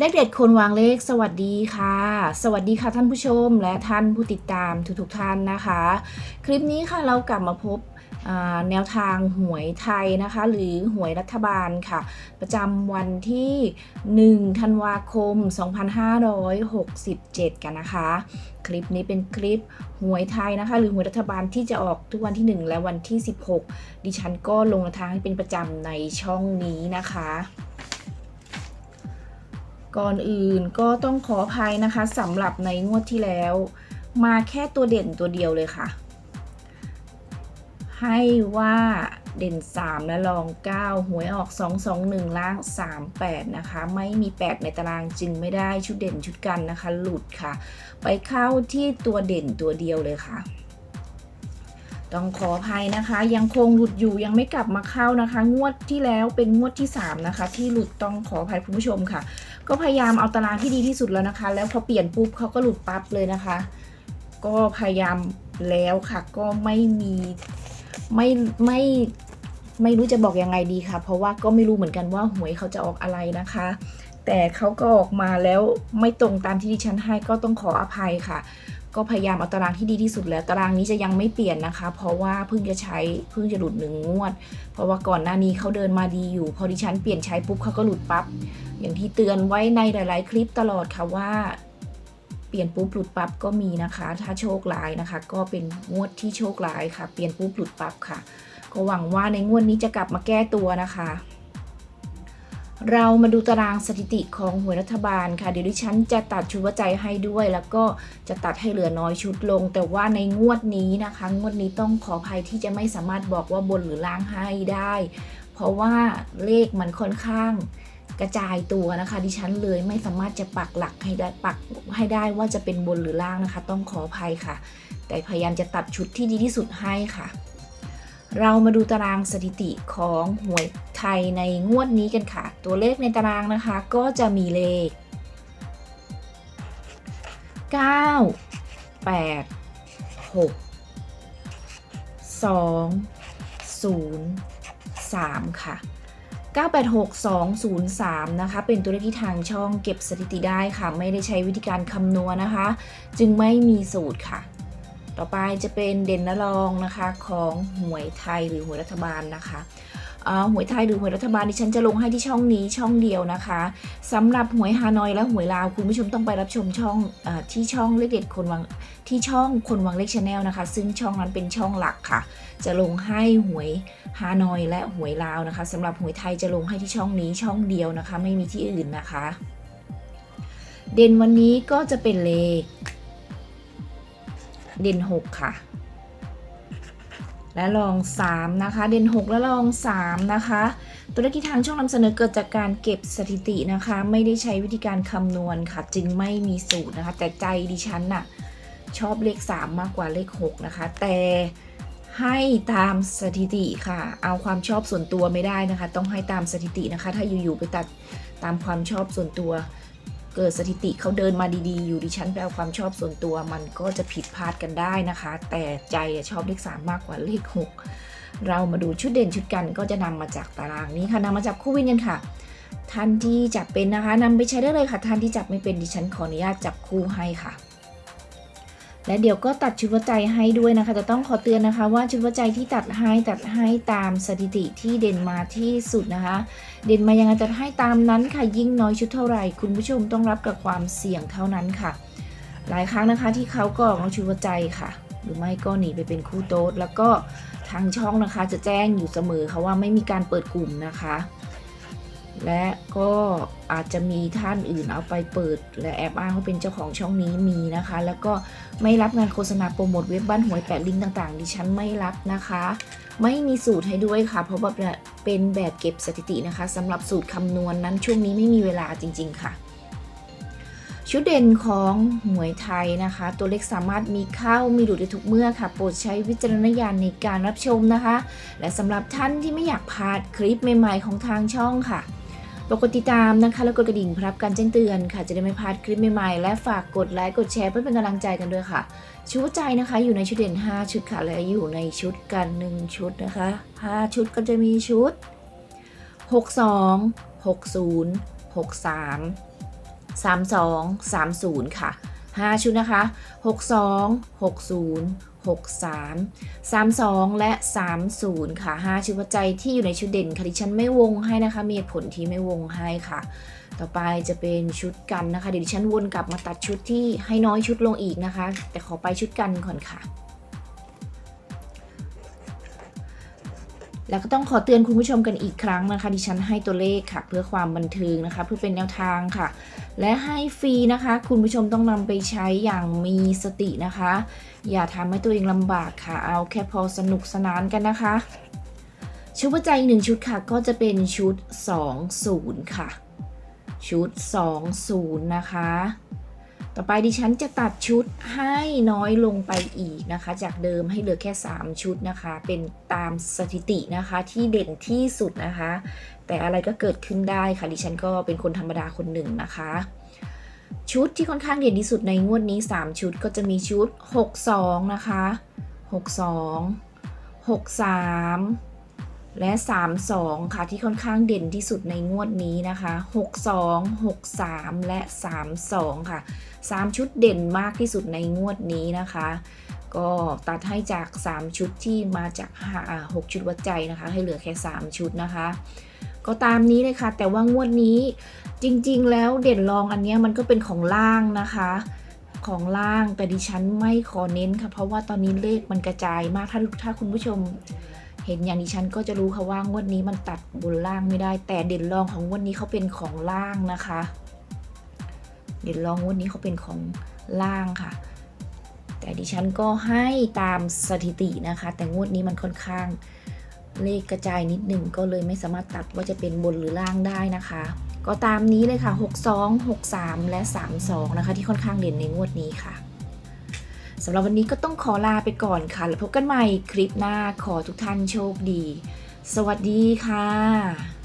เลขเด็ดคนวางเลขสวัสดีค่ะ สวัสดีค่ะท่านผู้ชมและท่านผู้ติดตามทุกๆท่านนะคะ คลิปนี้ค่ะเรากลับมาพบแนวทางหวยไทยนะคะ หรือหวยรัฐบาลค่ะ ประจำวันที่ 1 ธันวาคม 2567 กันนะคะ คลิปนี้เป็นคลิปหวยไทยนะคะ หรือหวยรัฐบาลที่จะออกทุกวันที่ 1 และวันที่ 16 ดิฉันก็ลงแนวทางให้เป็นประจำในช่องนี้นะคะ ก่อนอื่นก็ต้องขออภัยนะคะสำหรับในงวดที่แล้ว มาแค่ตัวเด่นตัวเดียวเลยค่ะ ให้ว่าเด่น 3 และรอง 9 หวยออก 2 2 1 ล่าง 3 8 นะคะ ไม่มี 8 ในตารางจึงไม่ได้ชุดเด่นชุดกันนะคะ หลุดค่ะ ไปเข้าที่ตัวเด่นตัวเดียวเลยค่ะต้องขออภัยนะคะ ยังคงหลุดอยู่ยังไม่กลับมาเข้านะคะ งวดที่แล้วเป็นงวดที่ 3 นะคะ ที่หลุดต้องขออภัยคุณผู้ชมค่ะ ก็พยายามเอาตารางที่ดีที่สุดแล้วนะคะ แล้วพอเปลี่ยนปุ๊บเขาก็หลุดปั๊บเลยนะคะ ก็พยายามแล้วค่ะ ก็ไม่มีไม่ไม่ไม่รู้จะบอกยังไงดีค่ะ เพราะว่าก็ไม่รู้เหมือนกันว่าหวยเขาจะออกอะไรนะคะ แต่เขาก็ออกมาแล้วไม่ตรงตามที่ดิฉันให้ก็ต้องขออภัยค่ะ ก็พยายามเอาตารางที่ดีที่สุดแล้ว ตารางนี้จะยังไม่เปลี่ยนนะคะ เพราะว่าเพิ่งจะใช้เพิ่งจะหลุดหนึ่งงวด เพราะว่าก่อนหน้านี้เขาเดินมาดีอยู่ พอดิฉันเปลี่ยนใช้ปุ๊บเขาก็หลุดปั๊บ อย่างที่เตือนไว้ในหลาย ๆ คลิปตลอดค่ะว่า เปลี่ยนปุ๊บหลุดปั๊บก็มีนะคะ ถ้าโชคร้ายนะคะ ก็เป็นงวดที่โชคร้ายค่ะ เปลี่ยนปุ๊บหลุดปั๊บค่ะ ก็หวังว่าในงวดนี้จะกลับมาแก้ตัวนะคะ เรามาดูตารางสถิติของหวยรัฐบาลค่ะ เดี๋ยวดิฉันจะตัดชุดวัจใจให้ด้วย แล้วก็จะตัดให้เหลือน้อยชุดลง แต่ว่าในงวดนี้นะคะ งวดนี้ต้องขออภัยที่จะไม่สามารถบอกว่าบนหรือล่างให้ได้ เพราะว่าเลขมันค่อนข้าง กระจายตัวนะคะ ดิฉันเลยไม่สามารถจะปักหลักให้ได้ปักให้ได้ว่าจะเป็นบนหรือล่างนะคะ ต้องขออภัยค่ะ แต่พยายามจะตัดชุดที่ดีที่สุดให้ค่ะ เรามาดูตารางสถิติของหวยไทยในงวดนี้กันค่ะ ตัวเลขในตารางนะคะก็จะมีเลข 9 8 6 2 0 3 ค่ะ 986203 นะคะ เป็นตัวเลขที่ทางช่องเก็บสถิติได้ค่ะ ไม่ได้ใช้วิธีการคำนวณนะคะ จึงไม่มีสูตรค่ะ ต่อไปจะเป็นเด่นและรองนะคะของหวยไทยหรือหวยรัฐบาลนะคะ หวยไทยหรือหวยรัฐบาลดิฉันจะลงให้ที่ช่องนี้ช่องเดียวนะคะสำหรับหวยฮานอยและหวยลาวคุณผู้ชมต้องไปรับชมช่องอที่ช่องเลขเด็ดคนวังที่ช่องคนวังเลขชาแนลนะคะ ซึ่งช่องนั้นเป็นช่องหลักค่ะ จะลงให้หวยฮานอยและหวยลาวนะคะสำหรับหวยไทยจะลงให้ที่ช่องนี้ช่องเดียวนะคะ ไม่มีที่อื่นนะคะ เด่นวันนี้ก็จะเป็นเลข เด่น 6 ค่ะ และลอง 3 นะคะ เด่น 6 และลอง 3 นะคะ ตัวเลขที่ทางช่องนำเสนอเกิดจากการเก็บสถิตินะคะ ไม่ได้ใช้วิธีการคำนวณค่ะ จึงไม่มีสูตรนะคะ แต่ใจดิฉันน่ะชอบเลข 3 มากกว่าเลข 6 นะคะ แต่ให้ตามสถิติค่ะ เอาความชอบส่วนตัวไม่ได้นะคะ ต้องให้ตามสถิตินะคะ ถ้าอยู่ๆไปตัดตามความชอบส่วนตัว เกิดสถิติเขาเดินมาดีๆ อยู่ดิฉันไปเอาความชอบส่วนตัว มันก็จะผิดพลาดกันได้นะคะ แต่ใจชอบเลข 3 มากกว่าเลข 6 เรามาดูชุดเด่นชุดกันก็จะนำมาจากตารางนี้ค่ะนำมาจากคู่วินกันค่ะท่านที่จับเป็นนะคะนำไปใช้ได้เลยค่ะท่านที่จับไม่เป็นดิฉันขออนุญาตจับคู่ให้ค่ะ และเดี๋ยวก็ตัดชุดวัจใจให้ด้วยนะคะแต่ต้องขอเตือนนะคะว่าชุดวัจใจที่ตัดให้ตัดให้ตามสถิติที่เด่นมาที่สุดนะคะ เด่นมายังไงจะให้ตามนั้นค่ะยิ่งน้อยชุดเท่าไหร่ คุณผู้ชมต้องรับกับความเสี่ยงเท่านั้นค่ะ หลายครั้งนะคะที่เขาก็ออกชุดวัจใจค่ะ หรือไม่ก็หนีไปเป็นคู่โต๊ดแล้วก็ทางช่องนะคะจะแจ้งอยู่เสมอค่ะว่าไม่มีการเปิดกลุ่มนะคะ และก็อาจจะมีท่านอื่นเอาไปเปิด และแอบอ้างว่าเป็นเจ้าของช่องนี้มีนะคะ แล้วก็ไม่รับงานโฆษณาโปรโมทเว็บบ้านหวยแปดลิงก์ต่างๆ ดิฉันไม่รับนะคะ ไม่มีสูตรให้ด้วยค่ะ เพราะว่าเป็นแบบเก็บสถิตินะคะสำหรับสูตรคำนวณนนั้นช่วงนี้ไม่มีเวลาจริง ๆ ค่ะ ชุดเด่นของหวยไทยนะคะ ตัวเลขสามารถมีเข้ามีหลุดได้ทุกเมื่อค่ะ โปรดใช้วิจารณญาณในการรับชมนะคะ และสำหรับท่านที่ไม่อยากพลาดคลิปใหม่ ๆ ของทางช่องค่ะ กดติดตามนะคะ แล้วกดกระดิ่งพรับการแจ้งเตือนค่ะ จะได้ไม่พลาดคลิปใหม่ๆ และฝากกดไลค์ กดแชร์เพื่อเป็นกำลังใจกันด้วยค่ะ ชุดใจนะคะ อยู่ในชุดเด่น 5 ชุดค่ะ และอยู่ในชุดกัน 1 ชุดนะคะ 5 ชุดก็จะมีชุด 62 60 63 32 30 ค่ะ 5 ชุดนะคะ 62 60 63 32 และ 30 ค่ะ 5ชุดหัวใจที่อยู่ในชุดเด่นค่ะดิฉันไม่วงให้นะคะมีเหตุผลที่ไม่วงให้ค่ะ ต่อไปจะเป็นชุดกันนะคะ เดี๋ยวดิฉันวนกลับมาตัดชุดที่ให้น้อยชุดลงอีกนะคะ แต่ขอไปชุดกันก่อนค่ะ แล้วก็ต้องขอเตือนคุณผู้ชมกันอีกครั้งนะคะ ดิฉันให้ตัวเลขค่ะ เพื่อความบันเทิงนะคะ เพื่อเป็นแนวทางค่ะ และให้ฟรีนะคะ คุณผู้ชมต้องนำไปใช้อย่างมีสตินะคะ อย่าทำให้ตัวเองลำบากค่ะ เอาแค่พอสนุกสนานกันนะคะ ชุดวัจจัยอีกหนึ่งชุดค่ะ ก็จะเป็นชุด 20 ค่ะ ชุด 20 นะคะ ต่อไปดิฉันจะตัดชุดให้น้อยลงไปอีกนะคะ จากเดิมให้เหลือแค่ 3 ชุดนะคะ เป็นตามสถิตินะคะที่เด่นที่สุดนะคะ แต่อะไรก็เกิดขึ้นได้ค่ะ ดิฉันก็เป็นคนธรรมดาคนหนึ่งนะคะชุดที่ค่อนข้างเด่นที่สุดในงวดนี้ 3 ชุดก็จะมีชุด 62 นะคะ 62 63 และ 32 ค่ะที่ค่อนข้างเด่นที่สุดในงวดนี้นะคะ 62 63 และ 32 ค่ะ 3 ชุดเด่นมากที่สุดในงวดนี้นะคะ ก็ตัดให้จาก 3 ชุดที่มาจาก6ชุดวัดใจนะคะ ให้เหลือแค่ 3 ชุดนะคะ ก็ตามนี้เลยค่ะ แต่ว่างวดนี้จริงๆ แล้วเด่นรองอันนี้มันก็เป็นของล่างนะคะของล่างแต่ดิฉันไม่ขอเน้นค่ะ เพราะว่าตอนนี้เลขมันกระจายมากถ้าถ้าคุณผู้ชม เห็นอย่างดิฉันก็จะรู้ค่ะว่างวดนี้มันตัดบนล่างไม่ได้ แต่เด่นรองของงวดนี้เขาเป็นของล่างนะคะ เด่นรองงวดนี้เขาเป็นของล่างค่ะ แต่ดิฉันก็ให้ตามสถิตินะคะ แต่งวดนี้มันค่อนข้างเลขกระจายนิดหนึ่งก็เลยไม่สามารถตัดว่าจะเป็นบนหรือล่างได้นะคะ ก็ตามนี้เลยค่ะ 62 63 และ 32 นะคะ ที่ค่อนข้างเด่นในงวดนี้ค่ะสำหรับวันนี้ก็ต้องขอลาไปก่อนค่ะ แล้วพบกันใหม่คลิปหน้าขอทุกท่านโชคดี สวัสดีค่ะ